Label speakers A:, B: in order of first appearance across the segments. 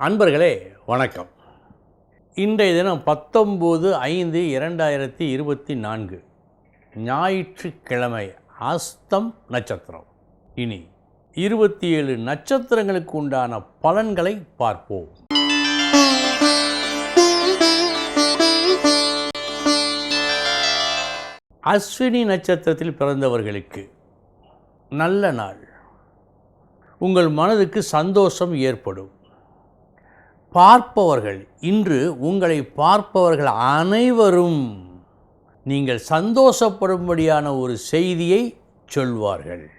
A: அன்பர்களே வணக்கம். இன்றைய தினம் பத்தொம்போது ஐந்து இரண்டாயிரத்தி இருபத்தி நான்கு ஞாயிற்றுக்கிழமை அஸ்தம் நட்சத்திரம். இனி இருபத்தி ஏழு நட்சத்திரங்களுக்கு உண்டான பலன்களை பார்ப்போம். அஸ்வினி நட்சத்திரத்தில் பிறந்தவர்களுக்கு நல்ல நாள். உங்கள் மனதுக்கு சந்தோஷம் ஏற்படும். பார்ப்பவர்கள் இன்று உங்களை பார்ப்பவர்கள் அனைவரும் நீங்கள் சந்தோஷப்படும்படியான ஒரு செய்தியை சொல்வார்கள்.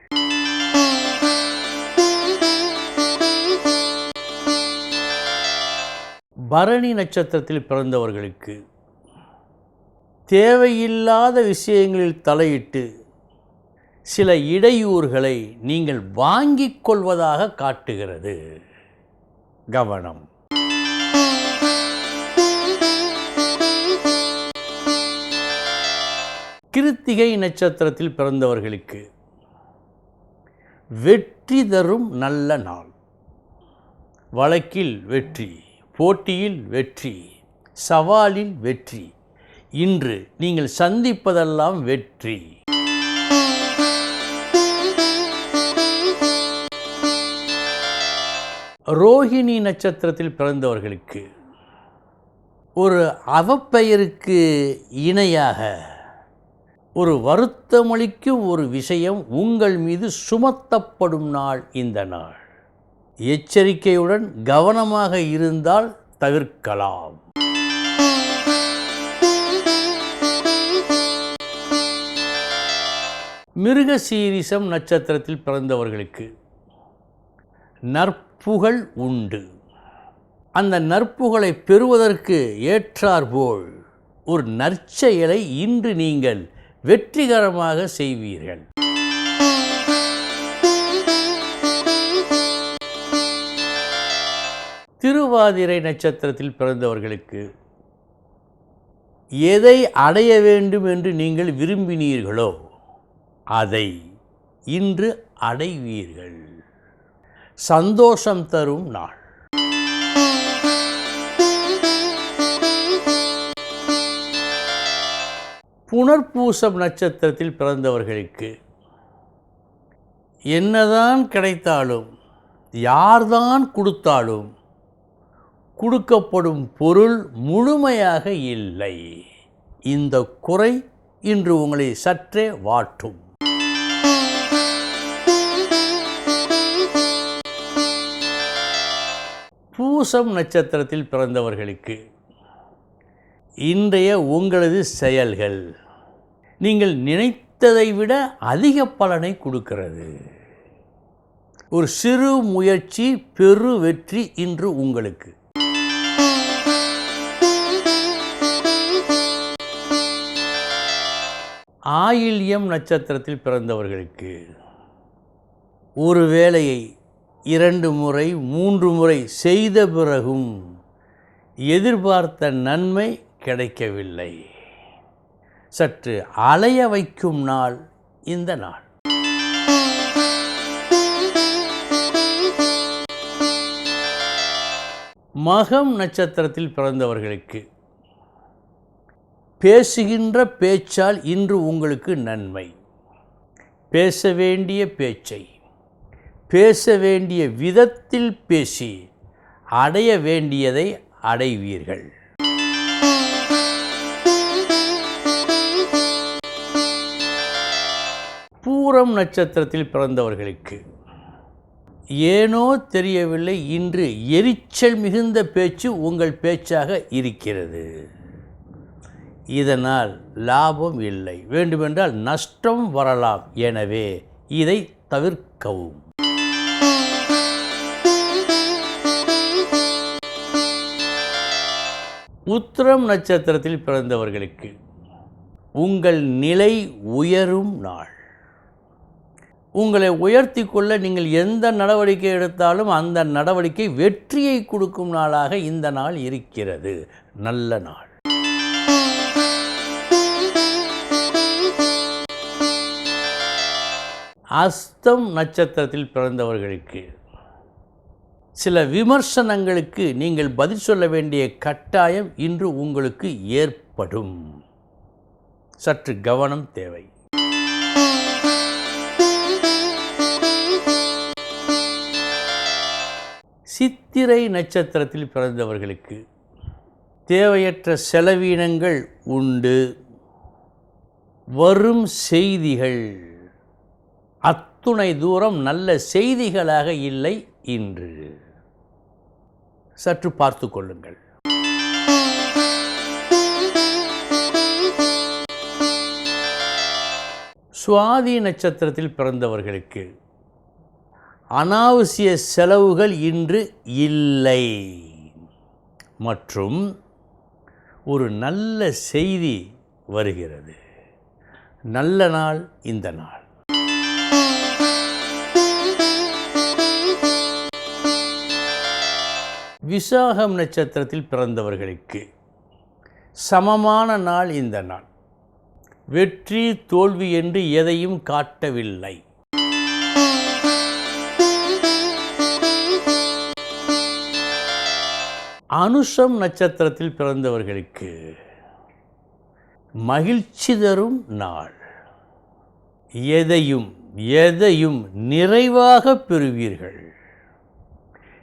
A: பரணி நட்சத்திரத்தில் பிறந்தவர்களுக்கு தேவையில்லாத விஷயங்களில் தலையிட்டு சில இடையூறுகளை நீங்கள் வாங்கிக் கொள்வதாக காட்டுகிறது. கவனம். கிருத்திகை நட்சத்திரத்தில் பிறந்தவர்களுக்கு வெற்றி தரும் நல்ல நாள். வழக்கில் வெற்றி போட்டியில் வெற்றி சவாலில் வெற்றி. இன்று நீங்கள் சந்திப்பதெல்லாம் வெற்றி. ரோஹிணி நட்சத்திரத்தில் பிறந்தவர்களுக்கு ஒரு அவப்பெயருக்கு இணையாக ஒரு வருத்தமளிக்கும் ஒரு விஷயம் உங்கள் மீது சுமத்தப்படும் நாள் இந்த நாள். எச்சரிக்கையுடன் கவனமாக இருந்தால் தவிர்க்கலாம். மிருகசீரிசம் நட்சத்திரத்தில் பிறந்தவர்களுக்கு நற்புகழ் உண்டு. அந்த நற்புகழை பெறுவதற்கு ஏற்றாற்போல் ஒரு நற்செயலை இன்று நீங்கள் வெற்றிகரமாக செய்வீர்கள். திருவாதிரை நட்சத்திரத்தில் பிறந்தவர்களுக்கு எதை அடைய வேண்டும் என்று நீங்கள் விரும்பினீர்களோ அதை இன்று அடைவீர்கள். சந்தோஷம் தரும் நாள். புனர்பூசம் நட்சத்திரத்தில் பிறந்தவர்களுக்கு என்னதான் கிடைத்தாலும் யார்தான் கொடுத்தாலும் கொடுக்கப்படும் பொருள் முழுமையாக இல்லை. இந்த குறை இன்று உங்களை சற்றே வாட்டும். பூசம் நட்சத்திரத்தில் பிறந்தவர்களுக்கு இன்றைய உங்களது செயல்கள். நீங்கள் நினைத்ததை விட அதிக பலனை கொடுக்கிறது. ஒரு சிறு முயற்சி பெரு வெற்றி இன்று உங்களுக்கு. ஆயில்யம் நட்சத்திரத்தில் பிறந்தவர்களுக்கு ஒரு வேலையை இரண்டு முறை மூன்று முறை செய்த பிறகும் எதிர்பார்த்த நன்மை கிடைக்கவில்லை. சற்று அலைய வைக்கும் நாள் இந்த நாள். மகம் நட்சத்திரத்தில் பிறந்தவர்களுக்கு பேசுகின்ற பேச்சால் இன்று உங்களுக்கு நன்மை. பேச வேண்டிய பேச்சை பேச வேண்டிய விதத்தில் பேசி அடைய வேண்டியதை அடைவீர்கள். பூரம் நட்சத்திரத்தில் பிறந்தவர்களுக்கு. ஏனோ தெரியவில்லை இன்று எரிச்சல் மிகுந்த பேச்சு உங்கள் பேச்சாக இருக்கிறது. இதனால் லாபம் இல்லை. வேண்டுமென்றால் நஷ்டம் வரலாம். எனவே இதை தவிர்க்கவும். உத்திரம் நட்சத்திரத்தில் பிறந்தவர்களுக்கு உங்கள் நிலை உயரும் நாள். உங்களை உயர்த்தி கொள்ள நீங்கள் எந்த நடவடிக்கை எடுத்தாலும் அந்த நடவடிக்கை வெற்றியை கொடுக்கும் நாளாக இந்த நாள் இருக்கிறது. நல்ல நாள். அஸ்தம் நட்சத்திரத்தில் பிறந்தவர்களுக்கு சில விமர்சனங்களுக்கு நீங்கள் பதில் சொல்ல வேண்டிய கட்டாயம் இன்று உங்களுக்கு ஏற்படும். சற்று கவனம் தேவை. சித்திரை நட்சத்திரத்தில் பிறந்தவர்களுக்கு தேவையற்ற செலவீனங்கள் உண்டு. வரும் செய்திகள். அத்துணை தூரம் நல்ல செய்திகளாக இல்லை இன்று. சற்று பார்த்து கொள்ளுங்கள். சுவாதி நட்சத்திரத்தில் பிறந்தவர்களுக்கு அனாவசிய செலவுகள் இன்று இல்லை. மற்றும் ஒரு நல்ல செய்தி வருகிறது. நல்ல நாள் இந்த நாள். விசாகம் நட்சத்திரத்தில் பிறந்தவர்களுக்கு சமமான நாள் இந்த நாள். வெற்றி தோல்வி என்று எதையும் காட்டவில்லை. அனுஷம் நட்சத்திரத்தில் பிறந்தவர்களுக்கு மகிழ்ச்சி தரும் நாள். எதையும் எதையும் நிறைவாக பெறுவீர்கள்.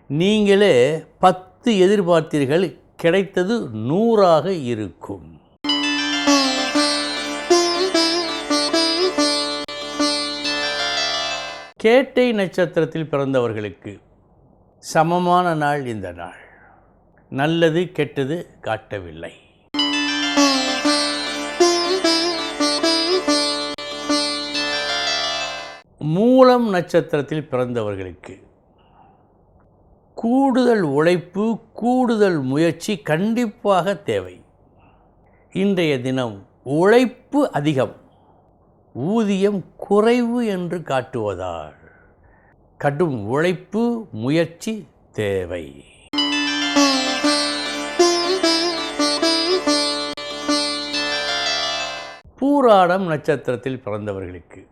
A: நீங்களே பத்து எதிர்பார்த்தீர்கள் கிடைத்தது நூறாக இருக்கும். கேட்டை நட்சத்திரத்தில் பிறந்தவர்களுக்கு சமமான நாள் இந்த நாள். நல்லது கெட்டது காட்டவில்லை. மூலம் நட்சத்திரத்தில் பிறந்தவர்களுக்கு கூடுதல் உழைப்பு கூடுதல் முயற்சி கண்டிப்பாக தேவை. இன்றைய தினம் உழைப்பு அதிகம் ஊதியம் குறைவு என்று காட்டுவதால் கடும் உழைப்பு முயற்சி தேவை. பூராடம் நட்சத்திரத்தில் பிறந்தவர்களுக்கு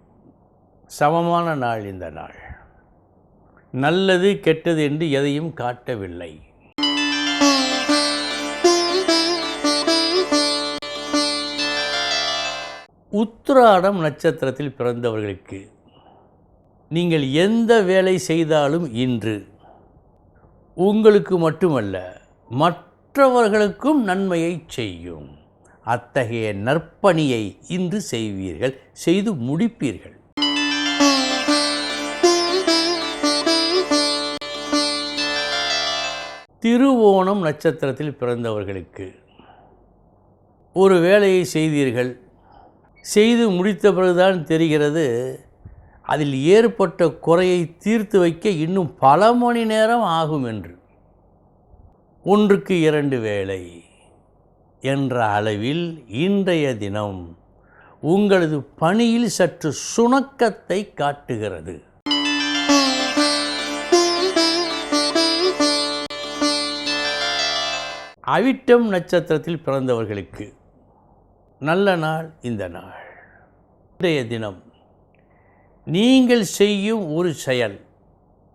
A: சமமான நாள் இந்த நாள். நல்லது கெட்டது என்று எதையும் காட்டவில்லை. உத்திராடம் நட்சத்திரத்தில் பிறந்தவர்களுக்கு நீங்கள் எந்த வேலை செய்தாலும் இன்று உங்களுக்கு மட்டுமல்ல மற்றவர்களுக்கும் நன்மையை செய்யும். அத்தகைய நற்பணியை இன்று செய்வீர்கள் செய்து முடிப்பீர்கள். திருவோணம் நட்சத்திரத்தில் பிறந்தவர்களுக்கு ஒரு வேலையை செய்தீர்கள். செய்து முடித்த பிறகுதான் தெரிகிறது அதில் ஏற்பட்ட குறையை தீர்த்து வைக்க இன்னும் பல மணி நேரம் ஆகும் என்று. ஒன்றுக்கு இரண்டு வேலை என்ற அளவில் இன்றைய தினம் உங்களது பணியில் சற்று சுணக்கத்தை காட்டுகிறது. அவிட்டம் நட்சத்திரத்தில் பிறந்தவர்களுக்கு நல்ல நாள் இந்த நாள். இன்றைய தினம் நீங்கள் செய்யும் ஒரு செயல்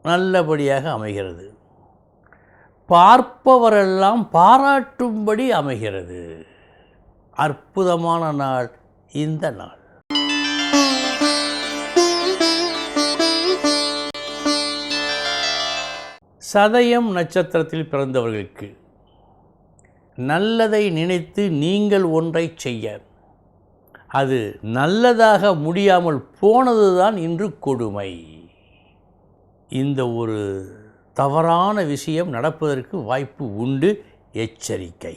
A: நல்லபடியாக அமைகிறது. பார்ப்பவரெல்லாம் பாராட்டும்படி அமைகிறது. அற்புதமான நாள் இந்த நாள். சதயம் நட்சத்திரத்தில் பிறந்தவர்களுக்கு நல்லதை நினைத்து நீங்கள் ஒன்றை செய்ய. அது நல்லதாக முடியாமல் போனதுதான் இன்று கொடுமை. இந்த ஒரு தவறான விஷயம் நடப்பதற்கு வாய்ப்பு உண்டு. எச்சரிக்கை.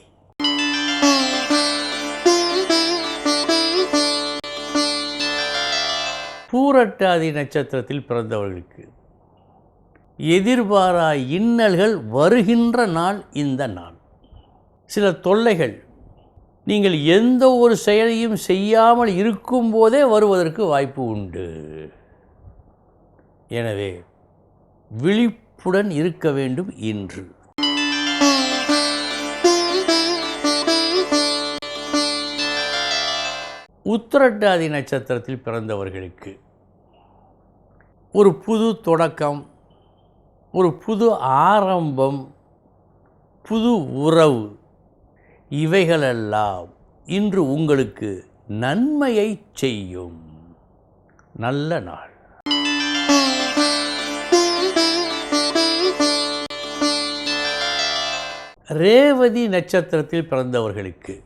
A: பூரட்டாதி நட்சத்திரத்தில் பிறந்தவர்களுக்கு எதிர்பாரா இன்னல்கள் வருகின்ற நாள் இந்த நாள். சில தொல்லைகள். நீங்கள் எந்த ஒரு செயலையும் செய்யாமல் இருக்கும்போதே வருவதற்கு வாய்ப்பு உண்டு. எனவே விழிப்புடன் இருக்க வேண்டும் இன்று. உத்திரட்டாதி நட்சத்திரத்தில் பிறந்தவர்களுக்கு ஒரு புது தொடக்கம் ஒரு புது ஆரம்பம் புது உறவு இவைகளெல்லாம் இன்று உங்களுக்கு நன்மையை செய்யும். நல்ல நாள். ரேவதி நட்சத்திரத்தில் பிறந்தவர்களுக்கு.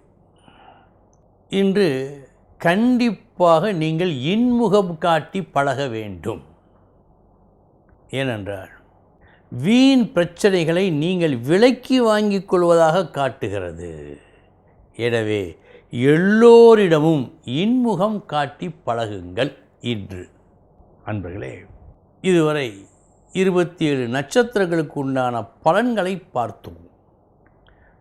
A: இன்று கண்டிப்பாக நீங்கள் இன்முகம் காட்டி பழக வேண்டும். ஏனென்றால் வீண் பிரச்சனைகளை நீங்கள் விலைக்கு வாங்கிக் கொள்வதாக காட்டுகிறது. எனவே எல்லோரிடமும் இன்முகம் காட்டி பழகுங்கள் இன்று. அன்பர்களே இதுவரை இருபத்தி ஏழு நட்சத்திரங்களுக்கு உண்டான பலன்களை பார்த்தோம்.